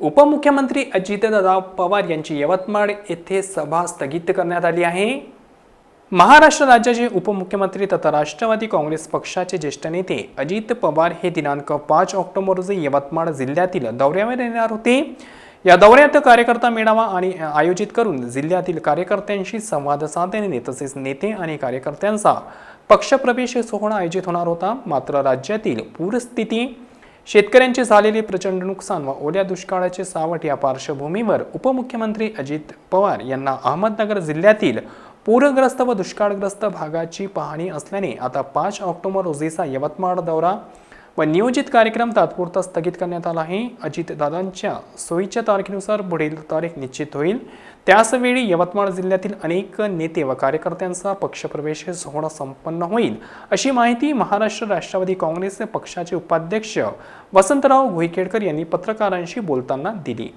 उपमुख्यमंत्री अजितदादा पवार यांची यवतमाळ येथे सभा स्थगित करण्यात आली आहे. महाराष्ट्र राज्याचे उपमुख्यमंत्री तथा राष्ट्रवादी काँग्रेस पक्षाचे ज्येष्ठ नेते अजित पवार हे दिनांक पाच ऑक्टोबर रोजी यवतमाळ जिल्ह्यातील दौऱ्यावर येणार होते. या दौऱ्यात कार्यकर्ता मेळावा आणि आयोजित करून जिल्ह्यातील कार्यकर्त्यांशी संवाद साधणे तसेच नेते आणि कार्यकर्त्यांचा पक्षप्रवेश सोहळा आयोजित होणार होता. मात्र राज्यातील पूरस्थिती शेतकऱ्यांचे झालेले प्रचंड नुकसान व ओल्या दुष्काळाचे सावट या पार्श्वभूमीवर उपमुख्यमंत्री अजित पवार यांना अहमदनगर जिल्ह्यातील पूरग्रस्त व दुष्काळग्रस्त भागाची पाहणी असल्याने आता पाच ऑक्टोबर रोजीचा यवतमाळ दौरा व नियोजित कार्यक्रम तात्पुरता स्थगित करण्यात आला आहे. अजितदादांच्या सोयीच्या तारखेनुसार पुढील तारीख निश्चित होईल. त्याचवेळी यवतमाळ जिल्ह्यातील अनेक नेते व कार्यकर्त्यांचा पक्षप्रवेश सोहळा संपन्न होईल. अशी माहिती महाराष्ट्र राष्ट्रवादी काँग्रेस पक्षाचे उपाध्यक्ष वसंतराव भुईखेडकर यांनी पत्रकारांशी बोलताना दिली.